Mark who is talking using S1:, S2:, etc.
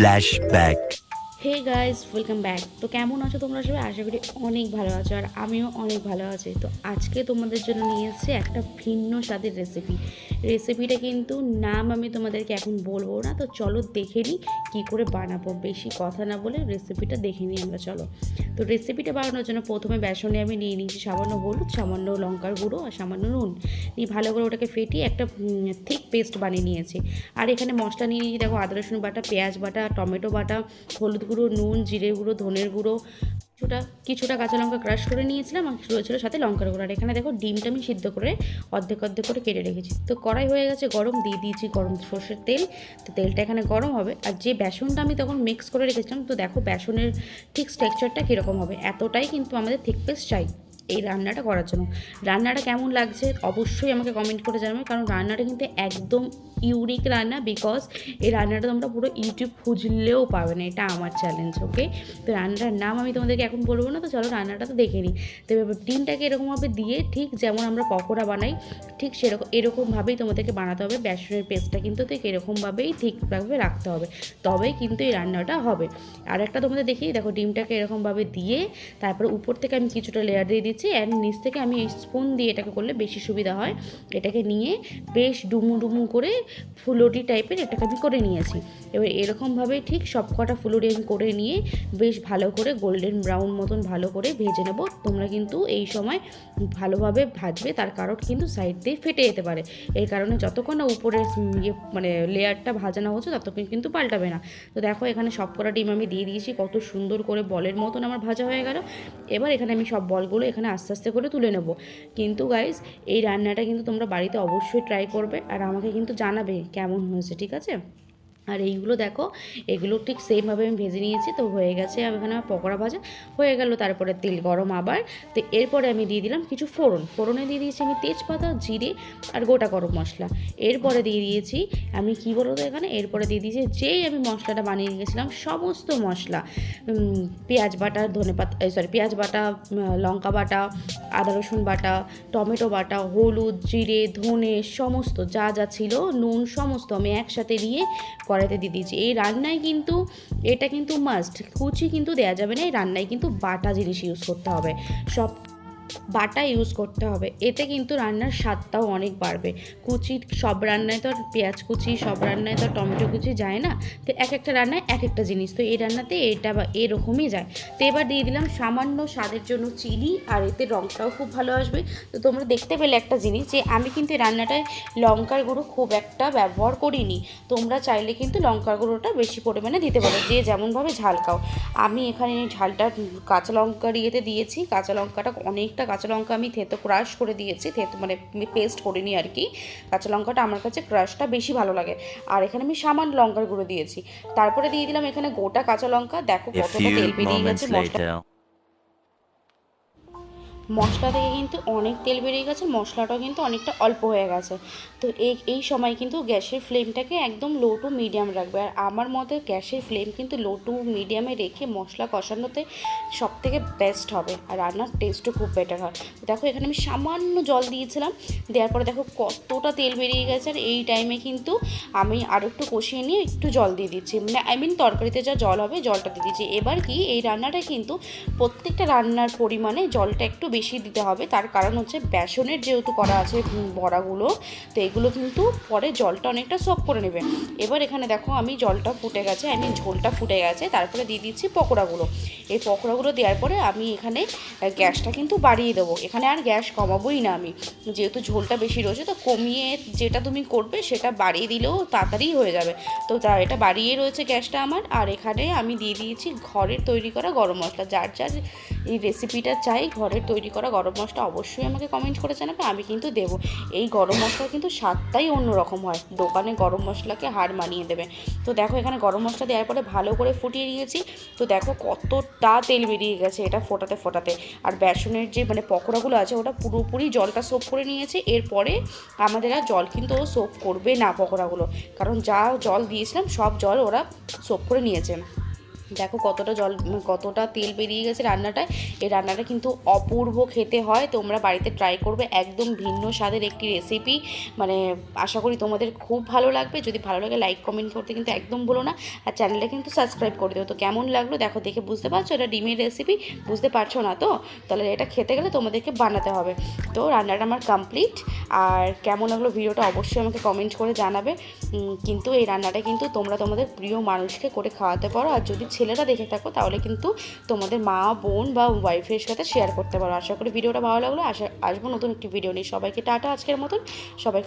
S1: Flashback.
S2: Hey guys welcome back তো কেমন আছো তোমরা সবাই? আশা করি অনেক ভালো আছো আর আমিও অনেক ভালো আছি। তো আজকে তোমাদের জন্য নিয়ে এসেছি একটা ভিন্ন স্বাদের রেসিপি রেসিপিটা কিন্তু নাম আমি তোমাদেরকে এখন বলব না। তো চলো দেখে নিই কী করে বানাবো। বেশি কথা না বলে রেসিপিটা দেখে নিই আমরা, চলো। তো রেসিপিটা বানানোর জন্য প্রথমে বেসনে আমি নিয়ে নিয়েছি সামান্য হলুদ, সামান্য লঙ্কার গুঁড়ো আর সামান্য নুন। নিয়ে ভালো করে ওটাকে ফেটিয়ে একটা থিক পেস্ট বানিয়ে নিয়েছি। আর এখানে মশলা নিয়ে নিয়েছি, দেখো আদা রসুন বাটা, পেঁয়াজ বাটা, টমেটো বাটা, হলুদ গুঁড়ো, নুন, জিরে গুঁড়ো, ধনের গুঁড়ো, কিছুটা কিছুটা কাঁচা লঙ্কা ক্রাশ করে নিয়েছিলাম আর রয়েছিল সাথে লঙ্কার গুঁড়ো। আর এখানে দেখো ডিমটা আমি সিদ্ধ করে অর্ধেক অর্ধেক করে কেটে রেখেছি। তো কড়াই হয়ে গেছে গরম, দিয়ে দিয়েছি গরম সর্ষের তেল। তো তেলটা এখানে গরম হবে আর যে বেসনটা আমি তখন মিক্স করে রেখেছিলাম, তো দেখো বেসনের ঠিক স্ট্রাকচারটা কীরকম হবে। এতটাই কিন্তু আমাদের থিক পেস্ট চাই। এই রান্নাটা করার জন্য। রান্নাটা কেমন লাগছে অবশ্যই আমাকে কমেন্ট করে জানাবে, কারণ রান্নাটা কিন্তু একদম ইউনিক রান্না বিকজ এই রান্নাটা তোমরা পুরো ইউটিউব খুঁজলেও পাবে না, এটা আমার চ্যালেঞ্জ ওকে তো রান্নাটার নাম আমি তোমাদেরকে এখন বলব না, তো চলো রান্নাটা তো দেখে নিই। তো ডিমটাকে এরকমভাবে দিয়ে ঠিক যেমন আমরা পকোড়া বানাই, ঠিক সেরকম, এরকমভাবেই তোমাদেরকে বানাতে হবে, বেসনের পেস্টটা কিন্তু ঠিক এরকমভাবেই ঠিকভাবে রাখতে হবে, তবেই কিন্তু এই রান্নাটা হবে। আর একটা তোমাদের দেখি দেখো ডিমটাকে এরকমভাবে দিয়ে তারপরে উপর থেকে আমি কিছুটা লেয়ার দিয়ে দিচ্ছি অ্যান্ড নিচ থেকে আমি এই স্পুন দিয়ে এটাকে করলে বেশি সুবিধা হয়। এটাকে নিয়ে বেশ ডুমু ডুমু করে ফুলটি টাইপের এটাকে আমি করে নিয়েছি। এবার এরকমভাবে ঠিক সব কটা ফুলুরি আমি করে নিয়ে বেশ ভালো করে গোল্ডেন ব্রাউন মতন ভালো করে ভেজে নেব। তোমরা কিন্তু এই সময় ভালোভাবে ভাজবে, তার কারণ কিন্তু সাইড দিয়ে ফেটে যেতে পারে। এই কারণে যতক্ষণ না উপরে ইয়ে মানে লেয়ারটা ভাজানো হচ্ছে, ততক্ষণ কিন্তু পাল্টাবে না। তো দেখো এখানে সব কটা ডিম আমি দিয়ে দিয়েছি, কত সুন্দর করে বলের মতন আমার ভাজা হয়ে গেল। এবার এখানে আমি সব বলগুলো এখানে আস্তে আস্তে করে তুলে নেব। কিন্তু গাইজ এই রান্নাটা কিন্তু তোমরা বাড়িতে অবশ্যই ট্রাই করবে আর আমাকে কিন্তু জানাবে কেমন হয়েছে, ঠিক আছে? আর এইগুলো দেখো, এগুলো ঠিক সেমভাবে আমি ভেজে নিয়েছি, তো হয়ে গেছে আর এখানে আমার পকোড়া ভাজা। হয়ে গেল, তারপরে তেল গরম আবার। তো এরপরে আমি দিয়ে দিলাম কিছু ফোড়ন। ফোড়নে দিয়ে দিয়েছি আমি তেজপাতা, জিরে আর গোটা গরম মশলা। এরপরে দিয়ে দিয়েছি আমি কী বলব তো এখানে? এরপরে দিয়ে দিয়েছি যেই আমি মশলাটা বানিয়ে রেখেছিলাম, সমস্ত মশলা। পেঁয়াজ বাটা, ধনে পাতা সরি পেঁয়াজ বাটা লঙ্কা বাটা, আদা রসুন বাটা, টমেটো বাটা, হলুদ, জিরে, ধনে, সমস্ত যা যা ছিল, নুন, সমস্ত আমি একসাথে দিয়ে কড়াইতে দিয়ে দিয়েছি। এই রান্নায় কিন্তু এটা কিন্তু মাস্ট কুচি কিন্তু দেওয়া যাবে না, এই রান্নায় কিন্তু বাটা জিনিস ইউজ করতে হবে। সব বাটা ইউজ করতে হবে। এতে কিন্তু রান্নার স্বাদটাও অনেক বাড়বে। কুচি সব রান্নায় তো পেঁয়াজ কুচি, সব রান্নায় তো টমেটো কুচি যায় না? তো এক একটা রান্নায় এক একটা জিনিস। তো এই রান্নাতে এটা বা এরকমই যায়। তো এবার দিয়ে দিলাম সামান্য স্বাদের জন্য চিনি, আর এতে রঙটাও খুব ভালো আসবে। তো তোমরা দেখতে পেলে একটা জিনিস যে, আমি কিন্তু রান্নাটায় লঙ্কার গুঁড়ো খুব একটা ব্যবহার করিনি। তোমরা চাইলে কিন্তু লঙ্কার গুঁড়োটা বেশি পরিমাণে দিতে পারো। যে যেমনভাবে ঝাল খাও। আমি এখানে ঝালটা কাঁচা লঙ্কার ইয়েতে দিয়েছি। কাঁচা লঙ্কাটা অনেকটা কাঁচা লঙ্কা আমি থেতো ক্রাশ করে দিয়েছি থেতো মানে পেস্ট করিনি আর কি। কাঁচা লঙ্কাটা আমার কাছে ক্রাশটা বেশি ভালো লাগে। আর এখানে আমি সামান্য লঙ্কার গুঁড়ো দিয়েছি। তারপরে দিয়ে দিলাম এখানে গোটা কাঁচা লঙ্কা। দেখো কতটা তেল বেরিয়ে গেছে মশলা. মশলা থেকে কিন্তু অনেক তেল বেরিয়ে গেছে, মশলাটাও কিন্তু অনেকটা অল্প হয়ে গেছে। তো এই এই সময় কিন্তু গ্যাসের ফ্লেমটাকে একদম লো টু মিডিয়াম রাখবে। আর আমার মতে গ্যাসের ফ্লেম কিন্তু লো টু মিডিয়ামে রেখে মশলা কষানোতে সব থেকে বেস্ট হবে। আর রান্নার টেস্টও খুব বেটার হয়। দেখো, এখানে আমি সামান্য জল দিয়েছিলাম। দেওয়ার পরে দেখো কতটা তেল বেরিয়ে গেছে। আর এই টাইমে কিন্তু আমি আরও একটু কষিয়ে নিয়ে একটু জল দিয়ে দিচ্ছি। মানে আই মিন তরকারিতে যা জল হবে, জলটা দিয়ে দিচ্ছি। এবার কি, এই রান্নাটা কিন্তু প্রত্যেকটা রান্নার পরিমাণে জলটা একটু বেশি দিতে হবে। তার কারণ হচ্ছে বেসনের যেহেতু করা আছে বড়াগুলো, তো এগুলো কিন্তু পরে জলটা অনেকটা সক করে নেবে। এবার এখানে দেখো আমি জলটা ফুটে গেছে আই মিন ঝোলটা ফুটে গেছে, তারপরে দিয়ে দিচ্ছি পকোড়াগুলো। এই পকোড়াগুলো দেওয়ার পরে আমি এখানে গ্যাসটা কিন্তু বাড়িয়ে দেবো। এখানে আর গ্যাস কমাবোই না আমি। যেহেতু ঝোলটা বেশি রয়েছে, তো কমিয়ে যেটা তুমি করবে সেটা বাড়িয়ে দিলেও তাড়াতাড়ি হয়ে যাবে। তো তা, এটা বাড়িয়ে রয়েছে গ্যাসটা আমার। আর এখানে আমি দিয়ে দিয়েছি ঘরের তৈরি করা গরম মশলা। যার যার এই রেসিপিটা চাই ঘরের তৈরি করা গরম মশলা অবশ্যই আমাকে কমেন্ট করে জানাবে, আমি কিন্তু দেবো। এই গরম মশলা কিন্তু স্বাদটাই অন্যরকম হয়। দোকানে গরম মশলাকে হার মানিয়ে দেবে। তো দেখো এখানে গরম মশলা দেওয়ার পরে ভালো করে ফুটিয়ে নিয়েছি। তো দেখো কতটা তেল বেরিয়ে গেছে এটা ফোটাতে ফোটাতে। আর বেসনের যে মানে পকোড়াগুলো আছে ওটা পুরোপুরি জলটা সোপ করে নিয়েছে। এরপরে আমাদের আর জল কিন্তু ও সোপ করবে না পকোড়াগুলো। কারণ যা জল দিয়েছিলাম সব জল ওরা সোপ করে নিয়েছে। দেখো কতটা জল, কতটা তেল বেরিয়ে গেছে রান্নাটায়। এই রান্নাটা কিন্তু অপূর্ব খেতে হয়। তোমরা বাড়িতে ট্রাই করবে। একদম ভিন্ন স্বাদের একটি রেসিপি মানে আশা করি তোমাদের খুব ভালো লাগবে। যদি ভালো লাগে লাইক কমেন্ট করতে কিন্তু একদম বলো না। আর চ্যানেলটা কিন্তু সাবস্ক্রাইব করে দিও। তো কেমন লাগল? দেখো, দেখে বুঝতে পারছ? এটা ডিমের রেসিপি বুঝতে পারছ না তো? তাহলে এটা খেতে গেলে তোমাদেরকে বানাতে হবে। তো রান্নাটা আমার কমপ্লিট আর কেমন লাগল ভিডিওটা অবশ্যই আমাকে কমেন্ট করে জানাবে। কিন্তু এই রান্নাটা কিন্তু তোমরা তোমাদের প্রিয় মানুষকে করে খাওয়াতে পারো। আর যদি ছেলেরা দেখে থাকো, তাহলে কিন্তু তোমাদের মা, বোন বা ওয়াইফের সাথে শেয়ার করতে পারো। আশা করি ভিডিওটা ভালো লাগল। আশা, আসব নতুন একটি ভিডিও নিয়ে। সবাইকে টাটা আজকের মতন। সবাই